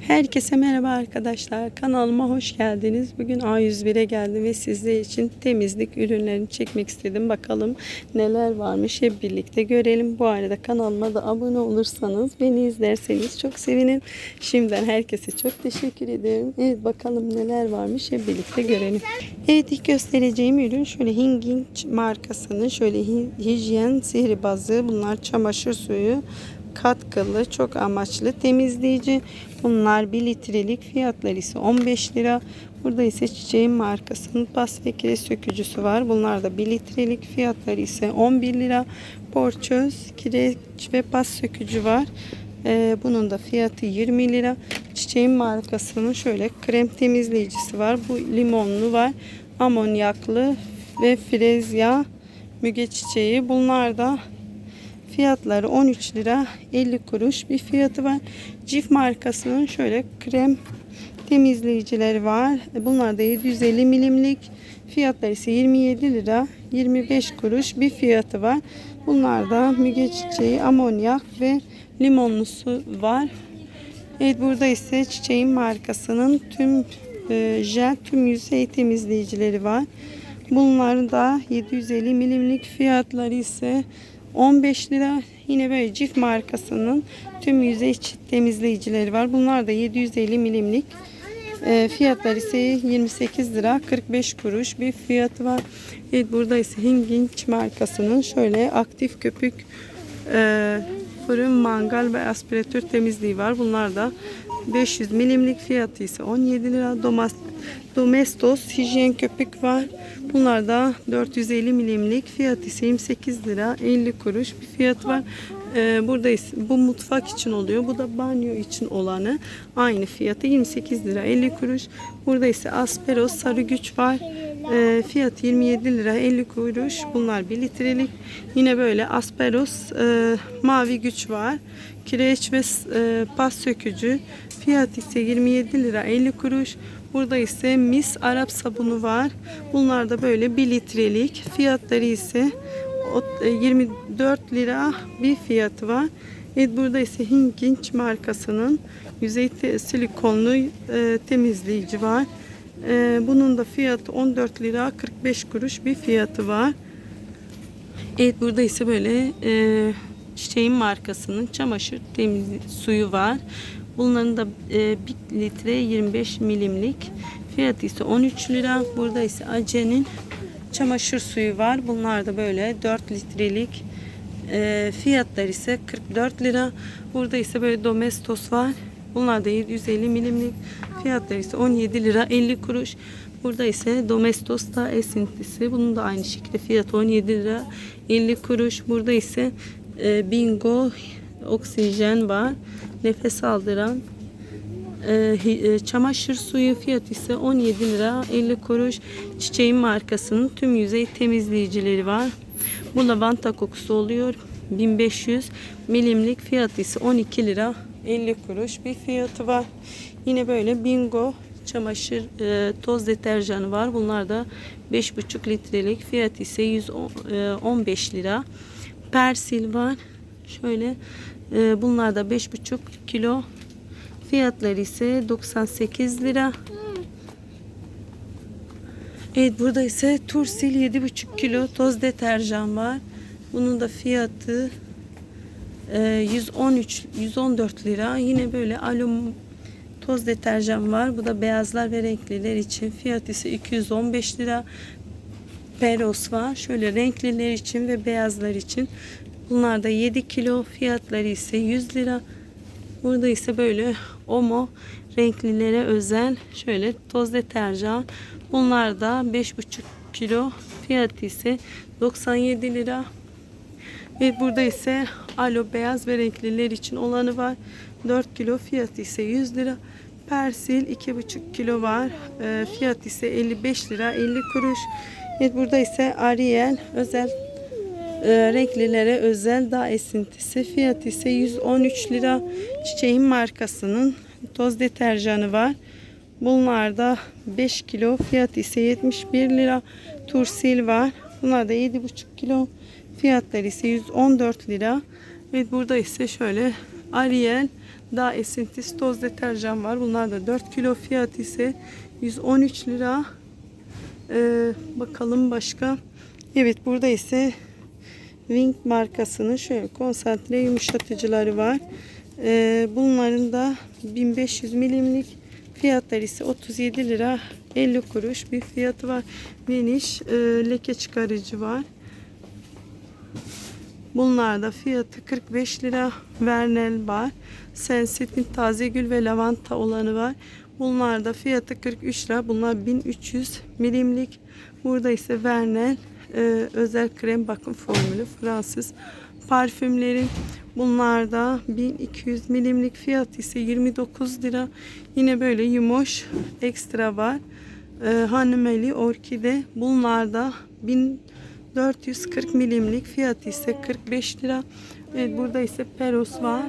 Herkese merhaba arkadaşlar. Kanalıma hoş geldiniz. Bugün A101'e geldim ve sizler için temizlik ürünlerini çekmek istedim. Bakalım neler varmış hep birlikte görelim. Bu arada kanalıma da abone olursanız, beni izlerseniz çok sevinirim. Şimdiden herkese çok teşekkür ederim. Evet bakalım neler varmış hep birlikte görelim. Evet ilk göstereceğim ürün şöyle Hinging markasının şöyle hi- hijyen sihirbazı. Bunlar çamaşır suyu katkılı, çok amaçlı temizleyici. Bunlar 1 litrelik fiyatları ise 15 lira. Burada ise çiçeğin markasının pas ve sökücüsü var. Bunlar da 1 litrelik fiyatları ise 11 lira. Porçöz, kireç ve pas sökücü var. Ee, bunun da fiyatı 20 lira. Çiçeğin markasının şöyle krem temizleyicisi var. Bu limonlu var. Amonyaklı ve frezya müge çiçeği. Bunlar da Fiyatları 13 lira 50 kuruş bir fiyatı var. Cif markasının şöyle krem temizleyicileri var. Bunlar da 750 milimlik. Fiyatları ise 27 lira 25 kuruş bir fiyatı var. Bunlar da müge çiçeği, amonyak ve limonlusu var. Evet burada ise çiçeğin markasının tüm e, jel tüm yüzey temizleyicileri var. Bunların da 750 milimlik fiyatları ise 15 lira. Yine böyle Cif markasının tüm yüzey temizleyicileri var. Bunlar da 750 milimlik. E, fiyatları ise 28 lira 45 kuruş bir fiyatı var. Evet burada ise Hinging markasının şöyle aktif köpük e, fırın, mangal ve aspiratör temizliği var. Bunlar da 500 milimlik fiyatı ise 17 lira. Domas, Domestos hijyen köpük var. Bunlar da 450 milimlik fiyatı ise 28 lira 50 kuruş bir fiyatı var. Ee, burada bu mutfak için oluyor. Bu da banyo için olanı. Aynı fiyatı 28 lira 50 kuruş. Burada ise Asperos sarı güç var. Ee, fiyatı 27 lira 50 kuruş. Bunlar 1 litrelik. Yine böyle Asperos e, mavi güç var. Kireç ve e, pas sökücü. Fiyatı ise 27 lira 50 kuruş. Burada ise mis Arap sabunu var. Bunlar da böyle 1 litrelik. Fiyatları ise o- e, 24 lira bir fiyatı var. Evet burada ise Hinging markasının yüzey silikonlu e, temizleyici var. E, bunun da fiyatı 14 lira 45 kuruş bir fiyatı var. Evet burada ise böyle e, çiçeğin markasının çamaşır temiz suyu var. Bunların da e, 1 litre 25 milimlik. Fiyatı ise 13 lira. Burada ise Ace'nin çamaşır suyu var. Bunlar da böyle 4 litrelik. E, fiyatları ise 44 lira. Burada ise böyle Domestos var. Bunlar da 750 milimlik. Fiyatları ise 17 lira 50 kuruş. Burada ise Domestos da esintisi. Bunun da aynı şekilde fiyatı 17 lira 50 kuruş. Burada ise e, Bingo oksijen var. Nefes aldıran e, e, çamaşır suyu fiyatı ise 17 lira 50 kuruş. Çiçeğin markasının tüm yüzey temizleyicileri var. Bu lavanta kokusu oluyor. 1500 milimlik fiyatı ise 12 lira 50 kuruş bir fiyatı var. Yine böyle bingo çamaşır e, toz deterjanı var. Bunlar da 5,5 litrelik fiyatı ise 115 lira. Persil var. Şöyle e, bunlar da 5,5 kilo fiyatları ise 98 lira. Evet burada ise Tursil 7,5 kilo toz deterjan var. Bunun da fiyatı e, 113 114 lira. Yine böyle alum toz deterjan var. Bu da beyazlar ve renkliler için. Fiyat ise 215 lira. Peros var. Şöyle renkliler için ve beyazlar için. Bunlar da 7 kilo. Fiyatları ise 100 lira. Burada ise böyle Omo renklilere özel şöyle toz deterjan. Bunlar da 5,5 kilo. Fiyatı ise 97 lira. Ve burada ise alo beyaz ve renkliler için olanı var. 4 kilo fiyatı ise 100 lira. Persil 2,5 kilo var. Ee, fiyat ise 55 lira 50 kuruş. Evet burada ise Ariel özel e, renklilere özel dağ esintisi. Fiyatı ise 113 lira. Çiçeğin markasının toz deterjanı var. Bunlar da 5 kilo. Fiyatı ise 71 lira. Tursil var. Bunlar da 7,5 kilo. Fiyatları ise 114 lira. Evet burada ise şöyle Ariel daha esintisiz toz deterjan var. Bunlar da 4 kilo fiyat ise 113 lira. Ee, bakalım başka. Evet burada ise Wing markasının şöyle konsantre yumuşatıcıları var. Ee, bunların da 1500 milimlik fiyatları ise 37 lira 50 kuruş bir fiyatı var. Vanish e, leke çıkarıcı var. Bunlar da fiyatı 45 lira. Vernel var. Sensitin taze gül ve lavanta olanı var. Bunlar da fiyatı 43 lira. Bunlar 1300 milimlik. Burada ise Vernel e, özel krem bakım formülü Fransız parfümlerin bunlar da 1200 milimlik fiyat ise 29 lira. Yine böyle yumoş ekstra var. E, Hanımeli orkide bunlar da 1440 milimlik fiyat ise 45 lira. Evet burada ise Peros var.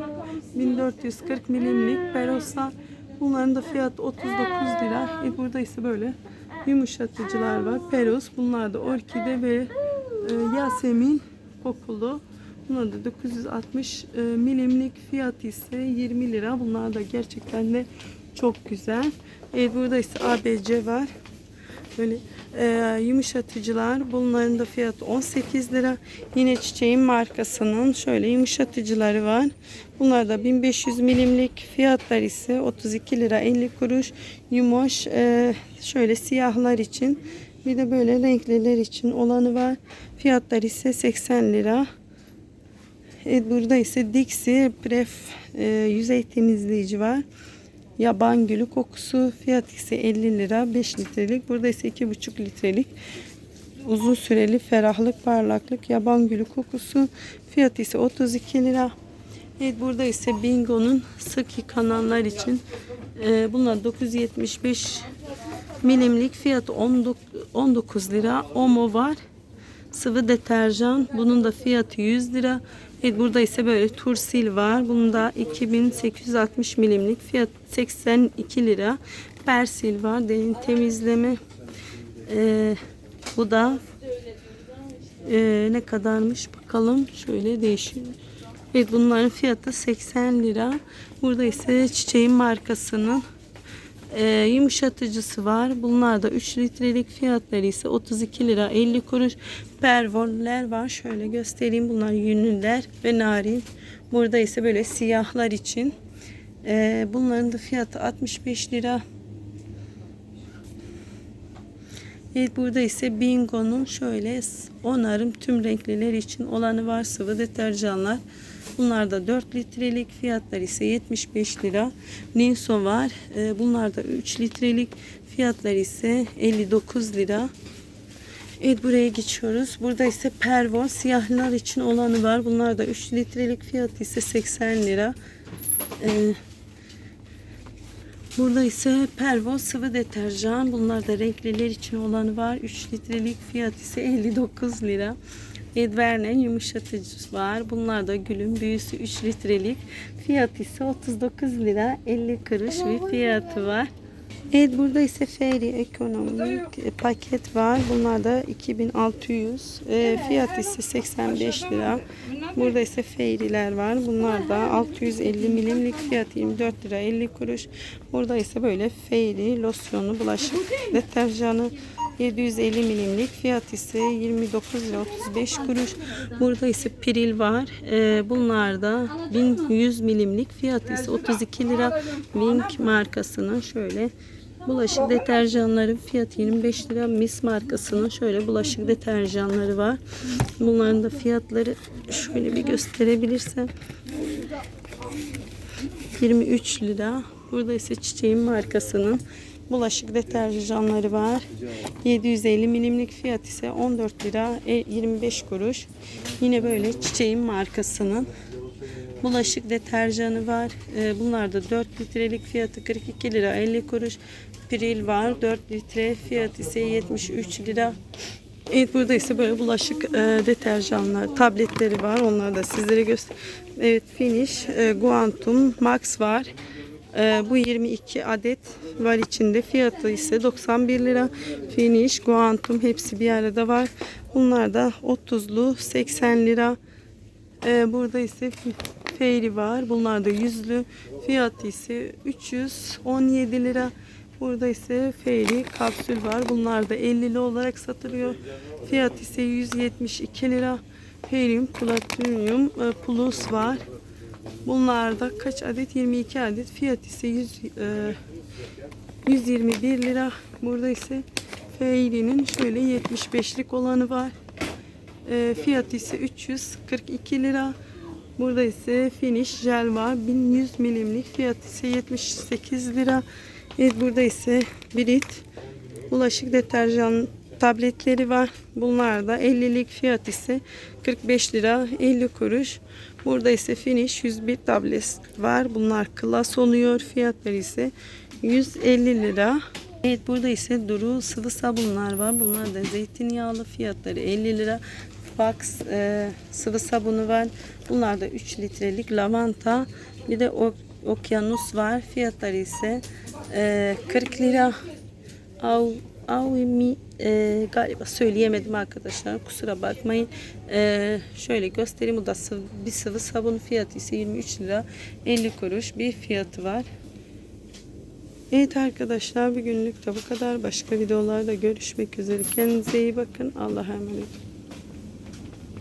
1440 milimlik Peros var. Bunların da fiyatı 39 lira. E burada ise böyle yumuşatıcılar var. Peros bunlar da orkide ve e, Yasemin kokulu. Bunlar da 960 e, milimlik fiyat ise 20 lira. Bunlar da gerçekten de çok güzel. Evet burada ise ABC var. Böyle e, yumuşatıcılar. Bunların da fiyatı 18 lira. Yine çiçeğin markasının şöyle yumuşatıcıları var. Bunlar da 1500 milimlik fiyatlar ise 32 lira 50 kuruş. Yumoş e, şöyle siyahlar için bir de böyle renkliler için olanı var. Fiyatlar ise 80 lira. Evet, burada ise Dixie Pref e, yüzey temizleyici var. Yaban gülü kokusu fiyat ise 50 lira 5 litrelik. Burada ise 2,5 litrelik uzun süreli ferahlık parlaklık yaban gülü kokusu fiyat ise 32 lira. Evet burada ise Bingo'nun sık yıkananlar için e, bunlar 975 milimlik fiyatı 19 19 lira. Omo var. Sıvı deterjan. Bunun da fiyatı 100 lira. Evet, burada ise böyle tursil var. Bunun da 2860 milimlik fiyat 82 lira. Persil var. Derin temizleme. Ee, bu da ee, ne kadarmış bakalım. Şöyle değişiyor. Evet bunların fiyatı 80 lira. Burada ise çiçeğin markasının e, yumuşatıcısı var. Bunlar da 3 litrelik fiyatları ise 32 lira 50 kuruş. Pervonler var. Şöyle göstereyim. Bunlar yünlüler ve narin. Burada ise böyle siyahlar için. E, bunların da fiyatı 65 lira. Evet burada ise Bingo'nun şöyle onarım tüm renkliler için olanı var sıvı deterjanlar. Bunlar da 4 litrelik fiyatlar ise 75 lira. Ninso var. Ee, bunlar da 3 litrelik fiyatlar ise 59 lira. Evet buraya geçiyoruz. Burada ise Pervon siyahlar için olanı var. Bunlar da 3 litrelik fiyat ise 80 lira. Ee, Burada ise Pervon sıvı deterjan. Bunlar da renkliler için olanı var. 3 litrelik fiyat ise 59 lira. Edvernen yumuşatıcısı var. Bunlar da gülün büyüsü 3 litrelik. Fiyat ise 39 lira 50 kuruş bir fiyatı var. Evet burada ise Fairy ekonomik e, paket var. Bunlar da 2600. E, fiyat ise 85 lira. Burada ise Fairy'ler var. Bunlar da 650 milimlik fiyat 24 lira 50 kuruş. Burada ise böyle Fairy losyonu bulaşık deterjanı 750 milimlik fiyat ise 29 lira 35 kuruş. Burada ise Piril var. Ee, bunlar da 1100 milimlik fiyat ise 32 lira. Wink markasının şöyle bulaşık deterjanları fiyatı 25 lira. Mis markasının şöyle bulaşık deterjanları var. Bunların da fiyatları şöyle bir gösterebilirsem 23 lira. Burada ise çiçeğin markasının bulaşık deterjanları var. 750 milimlik fiyat ise 14 lira e, 25 kuruş. Yine böyle çiçeğin markasının bulaşık deterjanı var. E, Bunlar da 4 litrelik fiyatı 42 lira 50 kuruş. Piril var 4 litre fiyat ise 73 lira. Evet burada ise böyle bulaşık e, deterjanlar, tabletleri var. Onları da sizlere göster. Evet Finish, e, Guantum, Max var. E, bu 22 adet var içinde. Fiyatı ise 91 lira. Finish, Guantum hepsi bir arada var. Bunlar da 30'lu 80 lira. E, burada ise Fairy var. Bunlar da yüzlü. Fiyatı ise 317 lira. Burada ise Fairy kapsül var. Bunlar da 50'li olarak satılıyor. Fiyat ise 172 lira. Fairy'um Platinum e, Plus var. Bunlarda kaç adet? 22 adet. Fiyat ise 100, e, 121 lira. Burada ise Fairy'nin şöyle 75'lik olanı var. E, fiyatı ise 342 lira. Burada ise finish jel var. 1100 milimlik. Fiyatı ise 78 lira. Evet burada ise Brit bulaşık deterjan tabletleri var. Bunlar da 50'lik fiyat ise 45 lira 50 kuruş. Burada ise finish 101 tablet var. Bunlar klas oluyor. Fiyatları ise 150 lira. Evet burada ise Duru sıvı sabunlar var. Bunlar da zeytinyağlı fiyatları 50 lira. Fox e, sıvı sabunu var. Bunlar da 3 litrelik lavanta. Bir de o, okyanus var. Fiyatları ise e, 40 lira. Av, Avmi e, galiba söyleyemedim arkadaşlar. Kusura bakmayın. E, şöyle göstereyim. Bu da sıvı, bir sıvı sabun fiyatı ise 23 lira 50 kuruş bir fiyatı var. Evet arkadaşlar bugünlük de bu kadar. Başka videolarda görüşmek üzere. Kendinize iyi bakın. Allah'a emanet olun.